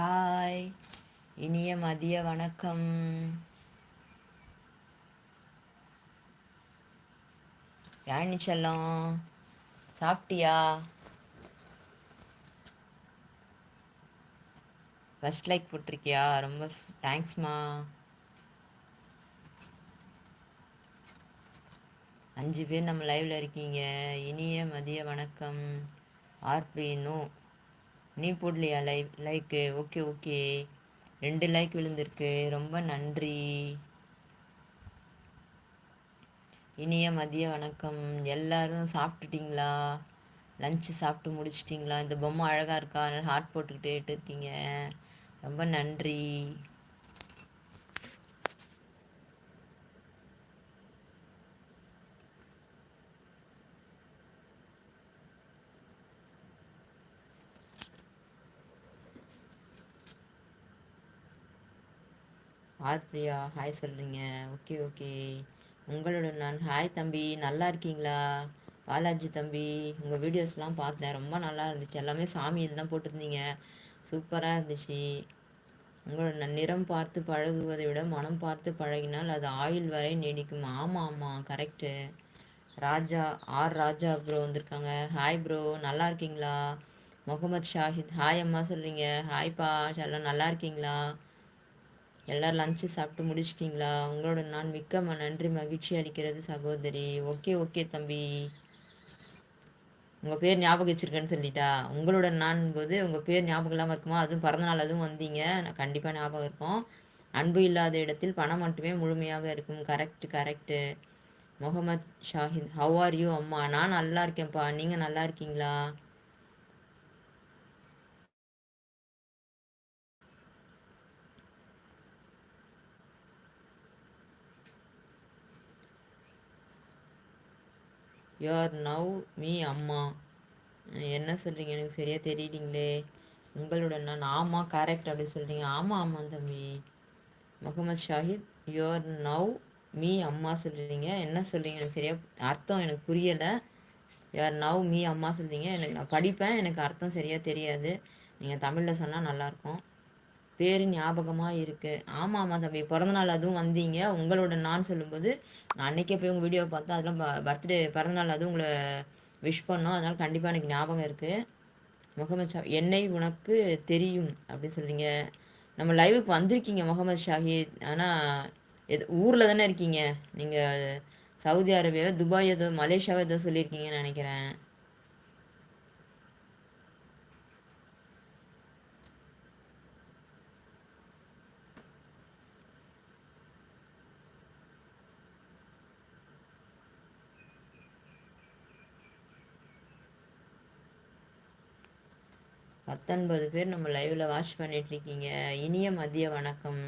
Hi இனிய மதிய வணக்கம். யானி செல்லம்? சாப்பிட்டியா? ஃபஸ்ட் லைக் போட்டிருக்கியா? ரொம்ப தேங்க்ஸ்மா அஞ்சு பேர் நம்ம லைவில் இருக்கீங்க. இனிய மதிய வணக்கம். ஆர்பினோ நீ போடலையா? லைக் லைக்கு ஓகே ஓகே ரெண்டு லைக் விழுந்திருக்கு. ரொம்ப நன்றி. இனிய மதிய வணக்கம். எல்லாரும் சாப்பிட்டுட்டிங்களா? லஞ்சு சாப்பிட்டு முடிச்சிட்டிங்களா? இந்த பொம்மை அழகாக இருக்கா? அதனால் ஹார்ட் போட்டுக்கிட்டே இருக்கீங்க ரொம்ப நன்றி. ஆர் பிரியா ஹாய் சொல்கிறீங்க ஓகே ஓகே உங்களுடன் நான் ஹாய் தம்பி. நல்லா இருக்கீங்களா? பாலாஜி தம்பி உங்கள் வீடியோஸ்லாம் பார்த்தேன். ரொம்ப நல்லா இருந்துச்சு. எல்லாமே சாமியில் தான் போட்டிருந்தீங்க. சூப்பராக இருந்துச்சு. உங்களோட நிறம் பார்த்து பழகுவதை விட மனம் பார்த்து பழகினால் அது ஆயுள் வரை நீடிக்கும். ஆமாம் ஆமாம் correct Raja R Raja bro வந்திருக்காங்க. ஹாய் ப்ரோ நல்லா இருக்கீங்களா? முகமது ஷாஹித் ஹாய் அம்மா சொல்கிறீங்க ஹாய்ப்பா எல்லாம் நல்லா இருக்கீங்களா? எல்லோரும் லஞ்சு சாப்பிட்டு முடிச்சிட்டிங்களா? உங்களோட நான் மிக்க நன்றி மகிழ்ச்சி அளிக்கிறது சகோதரி. ஓகே ஓகே தம்பி. உங்கள் பேர் ஞாபகம் வச்சுருக்கேன்னு சொல்லிட்டா. உங்களோட நான் போது உங்கள் பேர் ஞாபகம் இல்லாமல் இருக்குமா? அதுவும் பிறந்தநாள் அதுவும் வந்தீங்க. நான் கண்டிப்பாக ஞாபகம் இருக்கும். அன்பு இல்லாத இடத்தில் பணம் மட்டுமே முழுமையாக இருக்கும். Correct correct Mohammed Shahid how are you அம்மா? நான் நல்லா இருக்கேன்ப்பா. நீங்கள் நல்லா இருக்கீங்களா? You are now? மீ அம்மா. என்ன சொல்கிறீங்க எனக்கு சரியாக தெரியலீங்களே. உங்களுடன் நான் ஆமாம் கரெக்ட் அப்படின்னு சொல்கிறீங்க ஆமாம் ஆமாம் தம்பி. Mohammed Shahid you are now? Me அம்மா சொல்கிறீங்க என்ன சொல்கிறீங்க எனக்கு சரியாக அர்த்தம் எனக்கு புரியலை. யார் நவ்? மீ அம்மா சொல்கிறீங்க எனக்கு நான் படிப்பேன். எனக்கு அர்த்தம் சரியாக தெரியாது. நீங்கள் தமிழில் சொன்னால் நல்லாயிருக்கும் பேர் ஞாபகமாக இருக்குது ஆமாம் ஆமாம் தம்பி பிறந்தநாள் அதுவும் வந்தீங்க. உங்களோட நான் சொல்லும்போது நான் அன்றைக்கே போய் உங்கள் வீடியோ பார்த்தா அதெல்லாம் பர்த்டே பிறந்தநாள் அதுவும் உங்களை விஷ் பண்ணோம். அதனால் கண்டிப்பாக எனக்கு ஞாபகம் இருக்குது முகமது ஷா என்னை உனக்கு தெரியும் அப்படின்னு சொல்கிறீங்க நம்ம லைவுக்கு வந்திருக்கீங்க முகமது ஷாஹித் ஆனால் எது ஊரில் தானே இருக்கீங்க. நீங்கள் சவுதி அரேபியாவை துபாய் ஏதோ மலேசியாவை ஏதோ சொல்லியிருக்கீங்கன்னு நினைக்கிறேன். பத்தொன்பது பேர் நம்ம லைவில் வாட்ச் பண்ணிகிட்ருக்கீங்க இனிய மதிய வணக்கம்.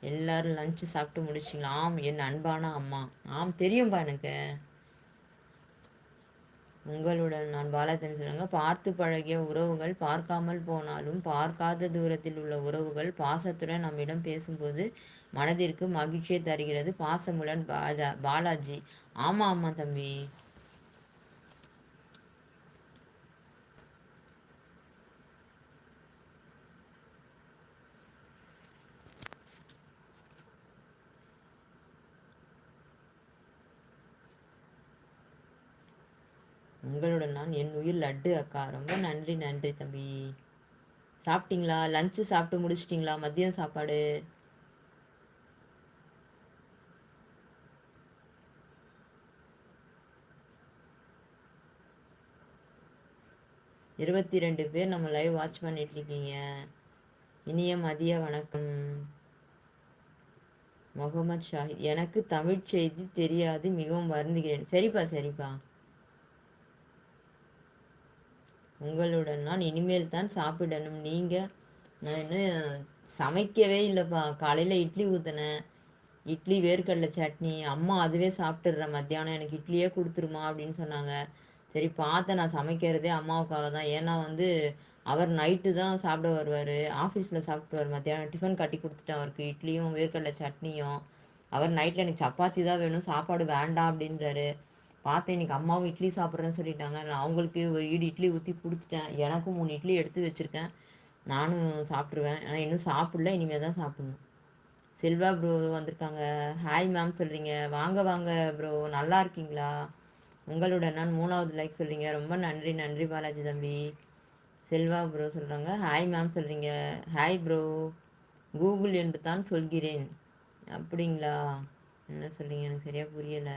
எல்லோரும் லஞ்சு சாப்பிட்டு முடிச்சிங்களா? ஆம் என் அன்பான அம்மா. ஆம் தெரியும்பா எனக்கு. உங்களுடன் நான் பாலாஜன் சொல்லுங்க. பார்த்து பழகிய உறவுகள் பார்க்காமல் போனாலும் பார்க்காத தூரத்தில் உள்ள உறவுகள் பாசத்துடன் நம்மிடம் பேசும்போது மனதிற்கு மகிழ்ச்சியை தருகிறது. பாசமுடன் பாலா பாலாஜி. ஆமாம் ஆமாம் தம்பி. உங்களுடன் நான் என் உயிர் லட்டு அக்கா. ரொம்ப நன்றி நன்றி தம்பி. சாப்பிட்டீங்களா? லஞ்சு சாப்பிட்டு முடிச்சிட்டிங்களா? மதியம் சாப்பாடு? இருபத்தி ரெண்டு பேர் நம்ம லைவ் வாட்ச் பண்ணிட்டு இருக்கீங்க. இனிய மதிய வணக்கம். முகமது ஷாஹித் எனக்கு தமிழ் செய்தி தெரியாது மிகவும் வருந்துகிறேன். சரிப்பா சரிப்பா. உங்களுடன் நான் இனிமேல் தான் சாப்பிடணும். நீங்கள் நான் இன்னும் சமைக்கவே இல்லைப்பா. காலையில் இட்லி ஊற்றினேன் இட்லி வேர்க்கடலை சட்னி. அம்மா அதுவே சாப்பிட்டுடுறேன் மத்தியானம் எனக்கு இட்லியே கொடுத்துருமா அப்படின்னு சொன்னாங்க. சரி பார்த்தேன் நான் சமைக்கிறதே அம்மாவுக்காக தான். ஏன்னா வந்து அவர் நைட்டு தான் சாப்பிட வருவார். ஆஃபீஸில் சாப்பிட்டுருவார். மத்தியானம் டிஃபன் கட்டி கொடுத்துட்டேன் அவருக்கு. இட்லியும் வேர்க்கடலை சட்னியும். அவர் நைட்டில் எனக்கு சப்பாத்தி தான் வேணும். சாப்பாடு வேண்டாம் அப்படின்றாரு. பார்த்தேன் இன்றைக்கி அம்மாவும் இட்லி சாப்பிட்றேன்னு சொல்லிட்டாங்க. நான் அவங்களுக்கு ஒரு ஈடு இட்லி ஊற்றி கொடுத்துட்டேன். எனக்கும் மூணு இட்லி எடுத்து வச்சுருக்கேன். நானும் சாப்பிட்ருவேன் ஆனால் இன்னும் சாப்பிடல. இனிமேல் தான் சாப்பிட்ணும். செல்வா ப்ரோ வந்திருக்காங்க. ஹாய் மேம் சொல்கிறீங்க வாங்க வாங்க ப்ரோ நல்லா இருக்கீங்களா? உங்களோட நான் மூணாவது லைக் சொல்கிறீங்க ரொம்ப நன்றி நன்றி பாலாஜி தம்பி. செல்வா ப்ரோ சொல்கிறாங்க ஹாய் மேம் சொல்கிறீங்க ஹாய் ப்ரோ கூகுள் என்று தான் சொல்கிறேன். அப்படிங்களா? என்ன சொல்கிறீங்க எனக்கு சரியாக புரியலை.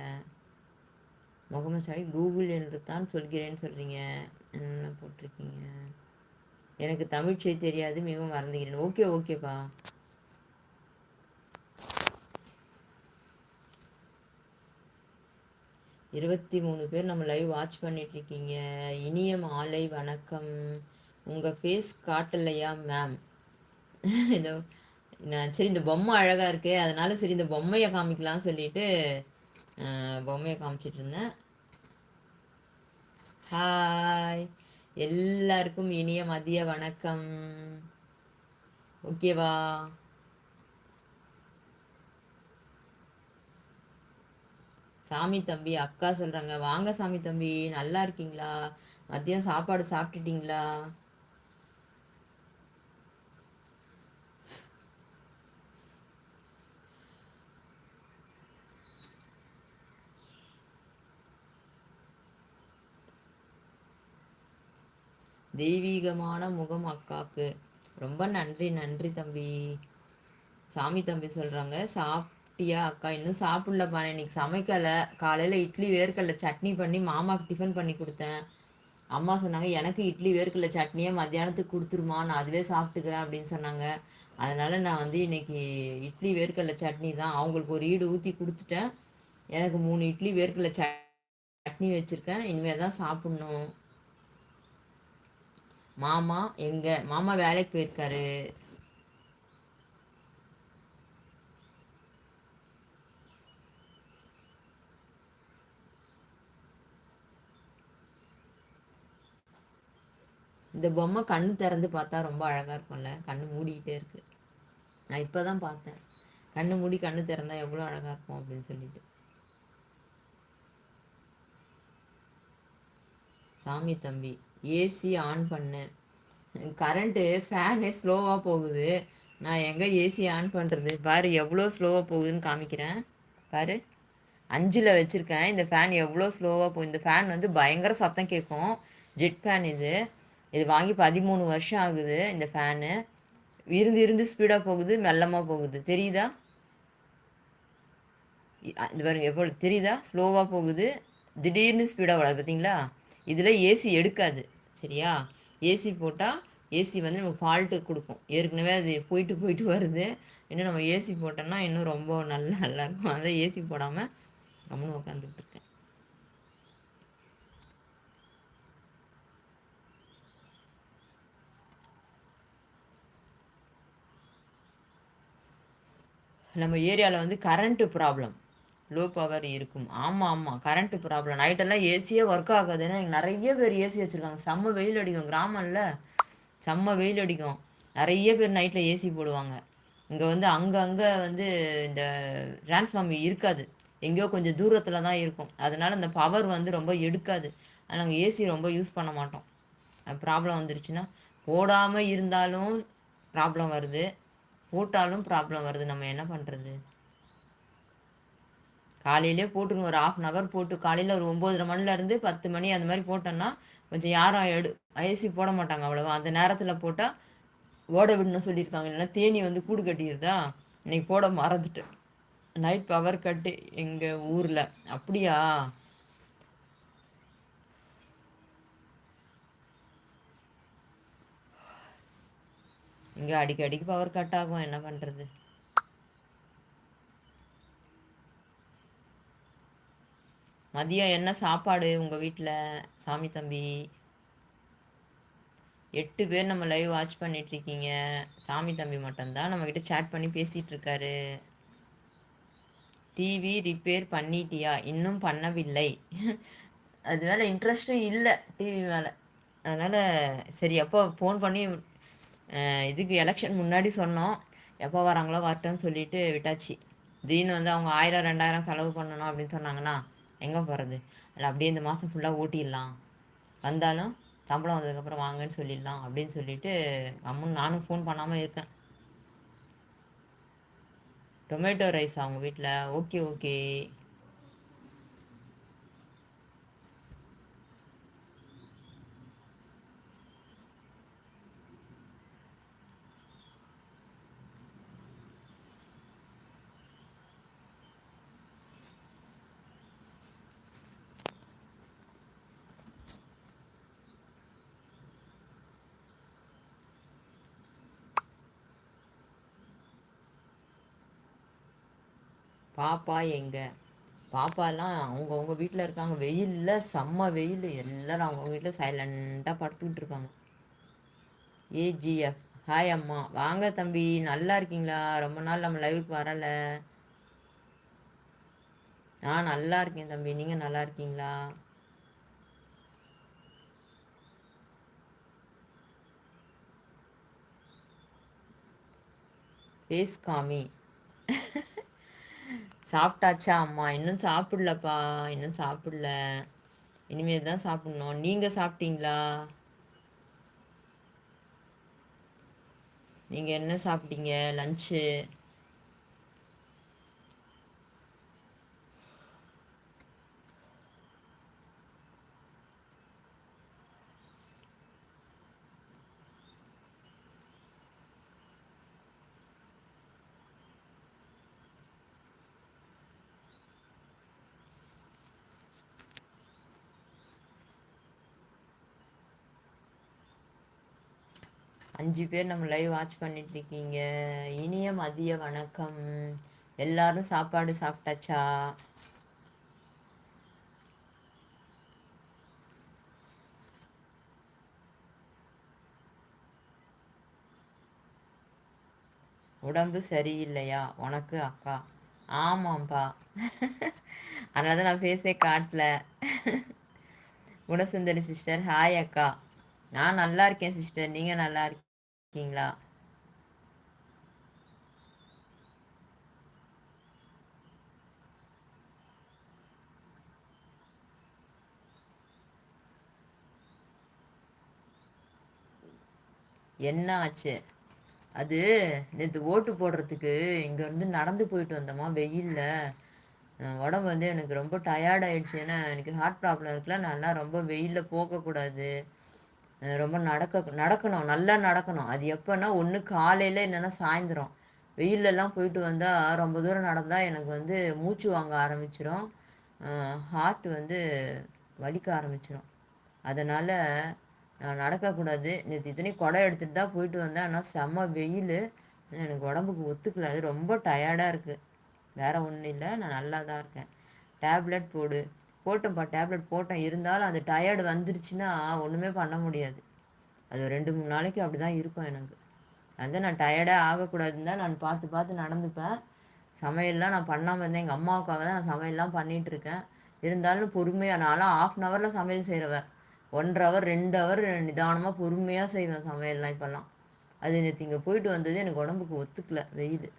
முகமது ஷாஹி கூகுள் என்று தான் சொல்கிறேன்னு சொல்கிறீங்க என்ன போட்டிருக்கீங்க? எனக்கு தமிழ் தெரியாது மிகவும் மறந்துகிறேன் ஓகே ஓகேப்பா. இருபத்தி மூணு பேர் நம்ம லைவ் வாட்ச் பண்ணிகிட்ருக்கீங்க இனிய மாலை வணக்கம். உங்கள் ஃபேஸ் காட்டலையா மேம் இதோ நான் சரி இந்த பொம்மை அழகாக இருக்கே அதனால சரி இந்த பொம்மையை காமிக்கலாம்னு சொல்லிட்டு பொம்மையை காமிச்சிட்டு இருந்தேன். ஹாய் எல்லாருக்கும் இனிய மதிய வணக்கம். ஓகேவா சாமி தம்பி அக்கா சொல்கிறாங்க வாங்க சாமி தம்பி. நல்லா இருக்கீங்களா? மதியம் சாப்பாடு சாப்பிட்டுட்டீங்களா? தெய்வீகமான முகம் அக்காக்கு. ரொம்ப நன்றி நன்றி தம்பி. சாமி தம்பி சொல்கிறாங்க சாப்பிட்டியா அக்கா? இன்னும் சாப்பிடலப்பா. இன்னைக்கு சமைக்கலை. காலையில் இட்லி வேர்க்கடல சட்னி பண்ணி மாமாவுக்கு டிஃபன் பண்ணி கொடுத்தேன். அம்மா சொன்னாங்க எனக்கு இட்லி வேர்க்கடல சட்னியே மத்தியானத்துக்கு கொடுத்துருமா. நான் அதுவே சாப்பிட்டுக்கிறேன் அப்படின்னு சொன்னாங்க. அதனால் நான் வந்து இன்றைக்கி இட்லி வேர்க்கடல சட்னி தான் அவங்களுக்கு ஒரு ஈடு ஊற்றி கொடுத்துட்டேன். எனக்கு மூணு இட்லி வேர்க்கடல சட்னி வச்சுருக்கேன். இனிமேல் தான் சாப்பிட்ணும். மாமா எங்கே? மாமா வேலைக்கு போயிருக்காரு. இந்த பொம்மை கண் திறந்து பார்த்தா ரொம்ப அழகாக இருக்கும்ல? கண் மூடிக்கிட்டே இருக்குது நான் இப்போ தான் பார்த்தேன். கண்ணு மூடி கண்ணு திறந்தா எவ்வளோ அழகாக இருக்கும் அப்படின்னு சொல்லிட்டு. சாமி தம்பி. ஏசி ஆன் பண்ணேன். கரண்ட்டு ஃபேனே ஸ்லோவாக போகுது. நான் எங்கே ஏசி ஆன் பண்ணுறது பாரு எவ்வளோ ஸ்லோவாக போகுதுன்னு காமிக்கிறேன். பாரு அஞ்சில் வச்சுருக்கேன். இந்த ஃபேன் எவ்வளோ ஸ்லோவாக போகுது இந்த ஃபேன் வந்து பயங்கர சத்தம் கேட்கும். ஜெட் ஃபேன் இது. இது வாங்கி பதிமூணு வருஷம் ஆகுது இந்த ஃபேனு இருந்து இருந்து ஸ்பீடாக போகுது மெல்லமாக போகுது. தெரியுதா? இது பாருங்க எவ்வளோ தெரியுதா? ஸ்லோவாக போகுது. திடீர்னு ஸ்பீடாக வராது பார்த்தீங்களா இதில் ஏசி எடுக்காது சரியா? ஏசி போட்டால் ஏசி வந்து நமக்கு ஃபால்ட்டு கொடுக்கும். ஏற்கனவே அது போயிட்டு போயிட்டு வருது. இன்னும் நம்ம ஏசி போட்டோம்னா இன்னும் ரொம்ப நல்லா நல்லாயிருக்கும் அதை ஏசி போடாமல் கம்முன்னு உட்காந்துட்டு இருக்கேன். நம்ம ஏரியாவில் வந்து கரண்ட்டு ப்ராப்ளம் லோ பவர் இருக்கும். ஆமாம் ஆமாம் கரண்ட்டு ப்ராப்ளம் நைட்டெல்லாம் ஏசியே ஒர்க் ஆகாது. ஏன்னா நிறைய பேர் ஏசி வச்சுருக்காங்க. செம்ம வெயில் அடிக்கும். கிராமம்ல செம்ம வெயில் அடிக்கும். நிறைய பேர் நைட்டில் ஏசி போடுவாங்க. இங்கே வந்து அங்கங்கே வந்து இந்த டிரான்ஸ்ஃபார்ம் இருக்காது. எங்கேயோ கொஞ்சம் தூரத்தில் தான் இருக்கும். அதனால் அந்த பவர் வந்து ரொம்ப எடுக்காது. நாங்கள் ஏசி ரொம்ப யூஸ் பண்ண மாட்டோம். ப்ராப்ளம் வந்துருச்சுன்னா போடாமல் இருந்தாலும் ப்ராப்ளம் வருது. போட்டாலும் ப்ராப்ளம் வருது. நம்ம என்ன பண்ணுறது காலையிலே போட்டுருங்க ஒரு ஆஃப் அன் ஹவர் போட்டு காலையில் ஒரு ஒம்போதரை மணிலேருந்து பத்து மணி அந்த மாதிரி போட்டோன்னா கொஞ்சம் யாரும் எடு ஏசி போட மாட்டாங்க அவ்வளோவா. அந்த நேரத்தில் போட்டால் ஓட விடணும் சொல்லியிருக்காங்க. இல்லைன்னா தேனி வந்து கூடு கட்டிடுதா இன்னைக்கு போட மறந்துட்டு நைட் பவர் கட்டு எங்கள் ஊரில். அப்படியா? இங்கே அடிக்கடிக்கு பவர் கட் ஆகும். என்ன பண்ணுறது மதியம் என்ன சாப்பாடு உங்கள் வீட்டில் சாமி தம்பி? எட்டு பேர் நம்ம லைவ் வாட்ச் பண்ணிகிட்ருக்கீங்க சாமி தம்பி மட்டும்தான் நம்மக்கிட்ட சேட் பண்ணி பேசிகிட்டு இருக்காரு. டிவி ரிப்பேர் பண்ணிட்டியா? இன்னும் பண்ணவில்லை. அது மேலே இன்ட்ரெஸ்ட்டும் இல்லை டிவி மேலே. அதனால் சரி எப்போ ஃபோன் பண்ணி இதுக்கு எலெக்ஷன் முன்னாடி சொன்னோம். எப்போ வராங்களோ வரட்டோன்னு சொல்லிட்டு விட்டாச்சு. திடீர்னு வந்து அவங்க ஆயிரம் ரெண்டாயிரம் செலவு பண்ணணும் அப்படின்னு சொன்னாங்கன்னா எங்கே போகிறது அதில் அப்படியே இந்த மாதம் ஃபுல்லாக ஓட்டிடலாம். வந்தாலும் சம்பளம் வந்ததுக்கப்புறம் வாங்கன்னு சொல்லிடலாம் அப்படின்னு சொல்லிட்டு அம்மன் நானும் ஃபோன் பண்ணாமல் இருக்கேன். டொமேட்டோ ரைஸ் அவங்க வீட்டில் ஓகே ஓகே பாப்பா எங்கே? பாப்பாலாம் அவங்கவுங்க வீட்டில் இருக்காங்க. வெயிலில் செம்ம வெயில். எல்லோரும் அவங்க வீட்டில் சைலண்ட்டாக படுத்துக்கிட்டு இருக்காங்க. ஏஜிஎஃப் ஹாய் அம்மா. வாங்க தம்பி. நல்லா இருக்கீங்களா? ரொம்ப நாள் நம்ம லைவுக்கு வரலை. நான் நல்லா இருக்கேன் தம்பி. நீங்கள் நல்லா இருக்கீங்களா? ஃபேஸ் காமி. சாப்பிட்டாச்சா அம்மா? இன்னும் சாப்பிடலப்பா. இன்னும் சாப்பிடல. இனிமேல் தான் சாப்பிட்ணும். நீங்கள் சாப்பிட்டீங்களா? நீங்கள் என்ன சாப்பிட்டீங்க? லஞ்சு? அஞ்சு பேர் நம்ம லைவ் வாட்ச் பண்ணிட்டு இருக்கீங்க இனிய மதிய வணக்கம். எல்லாரும் சாப்பாடு சாப்பிட்டாச்சா? உடம்பு சரியில்லையா? உனக்கு அக்கா? ஆமாம்ப்பா அதனால தான் நான் ஃபேஸே காட்டல. குணசுந்தரி சிஸ்டர் ஹாய் அக்கா. நான் நல்லா இருக்கேன் சிஸ்டர் நீங்கள் நல்லா இருக்கீங்க? இருக்கீங்களா? என்ன ஆச்சு? அது நேற்று ஓட்டு போடுறதுக்கு இங்கே வந்து நடந்து போயிட்டு வந்தோமா வெயிலில். உடம்பு வந்து எனக்கு ரொம்ப டயர்ட் ஆயிடுச்சு. ஏன்னா எனக்கு ஹார்ட் ப்ராப்ளம் இருக்குல்ல. நல்லா ரொம்ப வெயிலில் போகக்கூடாது. ரொம்ப நடக்க நடக்கணும் நல்லா நடக்கணும். அது எப்போன்னா ஒன்று காலையில் இல்லைன்னா சாயந்தரம். வெயிலெல்லாம் போயிட்டு வந்தால் ரொம்ப தூரம் நடந்தால் எனக்கு வந்து மூச்சு வாங்க ஆரம்பிச்சிடும் ஹார்ட் வந்து வலிக்க ஆரம்பிச்சிடும் அதனால் நான் நடக்கக்கூடாது. நேற்று இத்தனை குடம் எடுத்துகிட்டு தான் போயிட்டு வந்தேன். ஆனால் செம்ம வெயில். எனக்கு உடம்புக்கு ஒத்துக்கல. அது ரொம்ப டயர்டாக இருக்குது வேறு ஒன்றும் இல்லை. நான் நல்லா தான் இருக்கேன். டேப்லெட் போடு. போட்டோம்ப்பா டேப்லெட் போட்டோம் இருந்தாலும் அந்த டயர்டு வந்துருச்சுன்னா ஒன்றுமே பண்ண முடியாது. அது ஒரு ரெண்டு மூணு நாளைக்கு அப்படி தான் இருக்கும் எனக்கு. அது நான் டயர்டே ஆகக்கூடாதுன்னு தான் நான் பார்த்து பார்த்து நடந்துப்பேன். சமையல்லாம் நான் பண்ணாமல் இருந்தேன். எங்கள் அம்மாவுக்காக தான் நான் சமையல்லாம் பண்ணிகிட்ருக்கேன் இருந்தாலும் பொறுமையாக நான்லாம் ஆஃப் அன் ஹவரில் சமையல் செய்கிறவன் ஒன்றரை ஹவர் ரெண்டு ஹவர் நிதானமாக பொறுமையாக செய்வேன் சமையல்லாம் இப்போல்லாம். அது நேற்று இங்கே போயிட்டு வந்தது எனக்கு உடம்புக்கு ஒத்துக்கல வெயில்.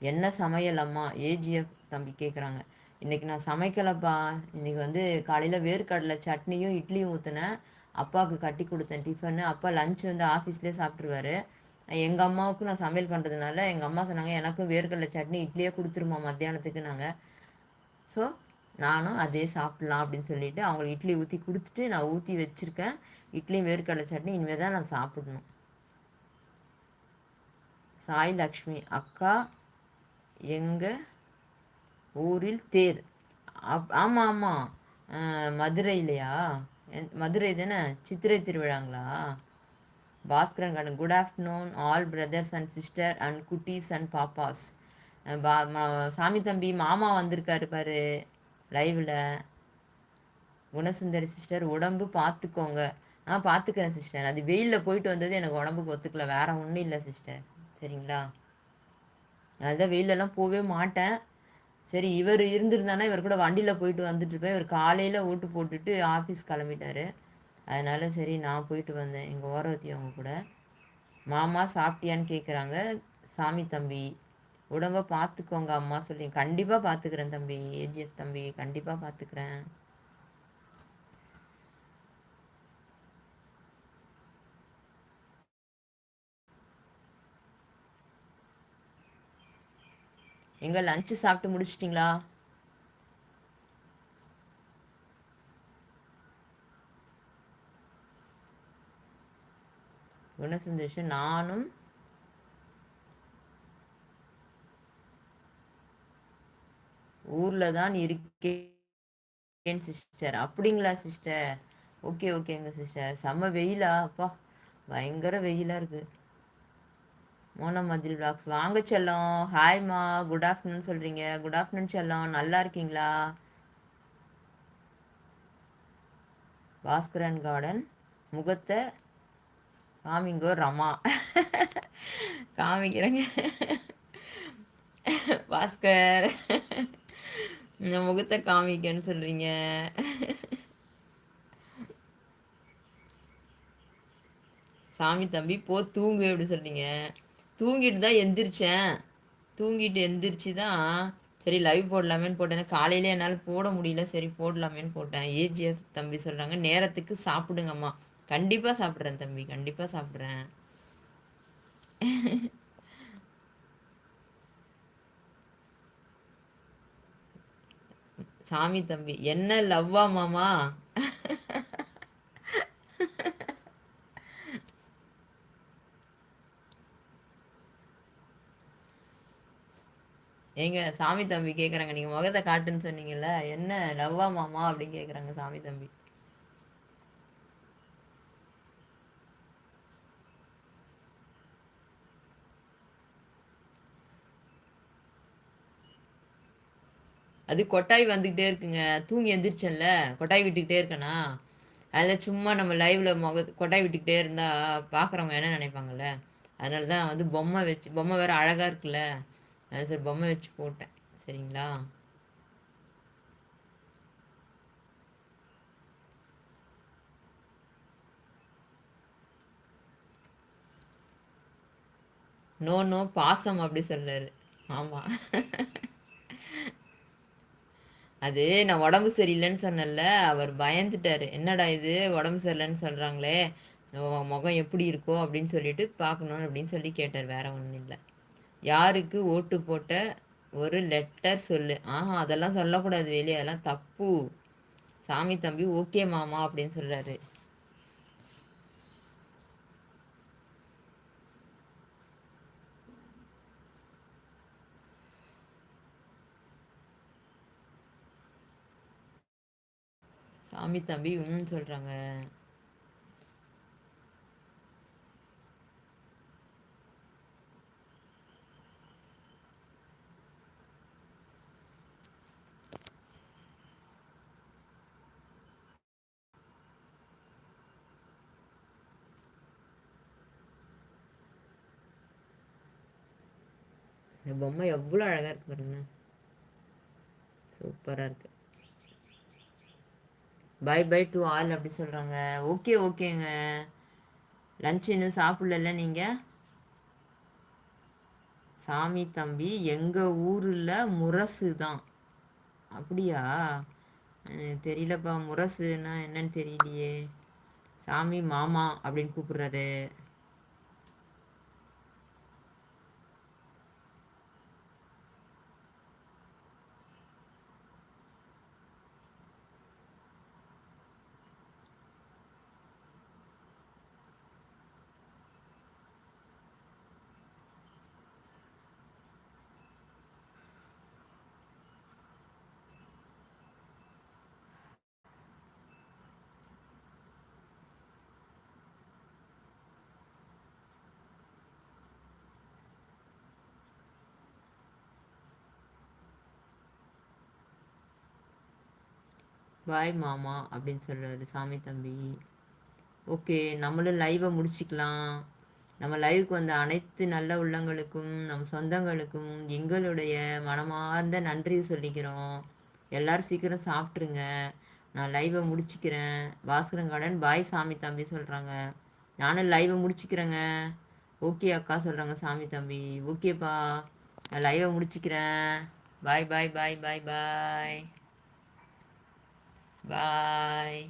என்ன சமையல் அம்மா? ஏஜிஎஃப் தம்பி கேட்குறாங்க இன்றைக்கி நான் சமைக்கலைப்பா. இன்றைக்கி வந்து காலையில் வேர்க்கடலை சட்னியும் இட்லியும் ஊற்றினேன் அப்பாவுக்கு கட்டி கொடுத்தேன் டிஃபனு அப்பா லஞ்ச் வந்து ஆஃபீஸ்லேயே சாப்பிட்ருவாரு எங்கள் அம்மாவுக்கும் நான் சமையல் பண்ணுறதுனால எங்கள் அம்மா சொன்னாங்க எனக்கும் வேர்க்கடலை சட்னி இட்லியே கொடுத்துருமா மத்தியானத்துக்கு நாங்கள் ஸோ நானும் அதே சாப்பிட்லாம் அப்படின்னு சொல்லிவிட்டு அவங்களுக்கு இட்லி ஊற்றி கொடுத்துட்டு நான் ஊற்றி வச்சுருக்கேன். இட்லியும் வேர்க்கடலை சட்னி இனிமேல் தான் நான் சாப்பிடணும். சாய் லக்ஷ்மி அக்கா எங்கள் ஊரில் தேர். அப் ஆமாம் ஆமாம் மதுரையிலையா? மதுரை தானே? Chithirai திருவிழாங்களா? Baskaran garden good afternoon all brothers and sister and குட்டீஸ் அண்ட் பாப்பாஸ் பா சாமி தம்பி மாமா வந்திருக்காரு பாரு லைவில் குணசுந்தரி சிஸ்டர் உடம்பு பார்த்துக்கோங்க. நான் பார்த்துக்கிறேன் சிஸ்டர் அது வெயிலில் போயிட்டு வந்தது எனக்கு உடம்புக்கு ஒத்துக்கல. வேறு ஒன்றும் இல்லை சிஸ்டர் சரிங்களா? அதுதான் வெயிலெல்லாம் போகவே மாட்டேன். சரி இவர் இருந்திருந்தானா இவர் கூட வண்டியில் போயிட்டு வந்துட்டு இருப்பேன். இவர் காலையில் ஓட்டு போட்டுட்டு ஆஃபீஸ் கிளம்பிட்டார். அதனால் சரி நான் போயிட்டு வந்தேன். எங்கள் ஓரவத்தி அவங்க கூட. மாமா சாப்பிட்டியான்னு கேட்குறாங்க சாமி தம்பி உடம்ப பார்த்துக்கோங்க அம்மா சொல்லி கண்டிப்பாக பார்த்துக்கிறேன் தம்பி. ஏஜிஎஃப் தம்பி கண்டிப்பாக பார்த்துக்கிறேன் எங்க லஞ்சு சாப்பிட்டு முடிச்சிட்டிங்களா? குணசந்தோஷம் நானும் ஊரில் தான் இருக்கேன் சிஸ்டர் அப்படிங்களா சிஸ்டர் ஓகே ஓகேங்க சிஸ்டர் செம்ம வெயிலா அப்பா. பயங்கர வெயிலாக இருக்குது மோனா மதில் பிளாக்ஸ் வாங்க செல்லம். ஹாய்மா குட் ஆஃப்டர்நூன் சொல்கிறீங்க குட் ஆஃப்டர்நூன் செல்லம். நல்லா இருக்கீங்களா? பாஸ்கரன் கார்டன் முகத்தை காமிங்கோ ரமா. காமிக்கிறேங்க. பாஸ்கர். இந்த முகத்தை காமிக்கன்னு சொல்கிறீங்க சாமி தம்பி போ தூங்கு அப்படி சொல்கிறீங்க தூங்கிட்டு தான் எந்திரிச்சேன். தூங்கிட்டு எந்திரிச்சு தான் சரி லைவ் போடலாமேன்னு போட்டேன். காலையில என்னால் போட முடியல. சரி போடலாமேன்னு போட்டேன். ஏஜிஎஃப் தம்பி சொல்கிறாங்க நேரத்துக்கு சாப்பிடுங்கம்மா. கண்டிப்பாக சாப்பிட்றேன் தம்பி கண்டிப்பாக சாப்பிட்றேன். சாமி தம்பி என்ன லவ்வா மாமா? ஏங்க சாமி தம்பி கேட்குறாங்க நீங்கள் முகத்தை காட்டுன்னு சொன்னீங்கல்ல என்ன லவ்வா மாமா அப்படின்னு கேட்குறாங்க சாமி தம்பி. அது கொட்டாய் வந்துக்கிட்டே இருக்குங்க. தூங்கி எந்திரிச்சேன்ல கொட்டாய் விட்டுக்கிட்டே இருக்கேனா? அதில் சும்மா நம்ம லைவில் முக கொட்டாய் விட்டுக்கிட்டே இருந்தால் பார்க்குறவங்க என்ன நினைப்பாங்கல்ல? அதனால தான் வந்து பொம்மை வச்சு பொம்மை வேறு அழகாக இருக்குல்ல. அது சரி பொம்மை வச்சு போட்டேன். சரிங்களா? நோ நோ பாசம் அப்படி சொல்கிறாரு ஆமாம் அது நான் உடம்பு சரியில்லைன்னு சொன்னல அவர் பயந்துட்டார். என்னடா இது உடம்பு சரியில்லைன்னு சொல்கிறாங்களே முகம் எப்படி இருக்கோ அப்படின்னு சொல்லிட்டு பார்க்கணும் அப்படின்னு சொல்லி கேட்டார் வேற ஒன்றும் இல்லை. யாருக்கு ஓட்டு போட்ட ஒரு லெட்டர் சொல்லு. ஆஹா அதெல்லாம் சொல்லக்கூடாது வெளியே. அதெல்லாம் தப்பு. சாமி தம்பி ஓகே மாமா அப்படின்னு சொல்கிறாரு சாமி தம்பி ம் சொல்கிறாங்க இந்த பொம்மை எவ்வளோ அழகாக இருக்கு பாருங்க. சூப்பராக இருக்கு. பை பை டு ஆல் அப்படி சொல்கிறாங்க ஓகே ஓகேங்க லஞ்ச் இன்னும் சாப்பிடல நீங்கள் சாமி தம்பி எங்கள் ஊரில் முரசு தான். அப்படியா? தெரியலப்பா முரசுன்னா என்னன்னு தெரியலையே. சாமி மாமா அப்படின்னு கூப்பிட்றாரு. பாய் மாமா அப்படின்னு சொல்கிறாரு சாமி தம்பி. ஓகே நம்மளும் லைவை முடிச்சுக்கலாம். நம்ம லைவுக்கு வந்த அனைத்து நல்ல உள்ளங்களுக்கும் நம்ம சொந்தங்களுக்கும் எங்களுடைய மனமார்ந்த நன்றியை சொல்லிக்கிறோம். எல்லோரும் சீக்கிரம் சாப்பிட்ருங்க நான் லைவை முடிச்சுக்கிறேன். பாஸ்கரன் பாய் சாமி தம்பி சொல்கிறாங்க நானும் லைவை முடிச்சுக்கிறேங்க. ஓகே அக்கா சொல்கிறாங்க சாமி தம்பி. ஓகேப்பா. நான் லைவை முடிச்சுக்கிறேன். பாய் பாய் பாய் பாய் பாய் Bye.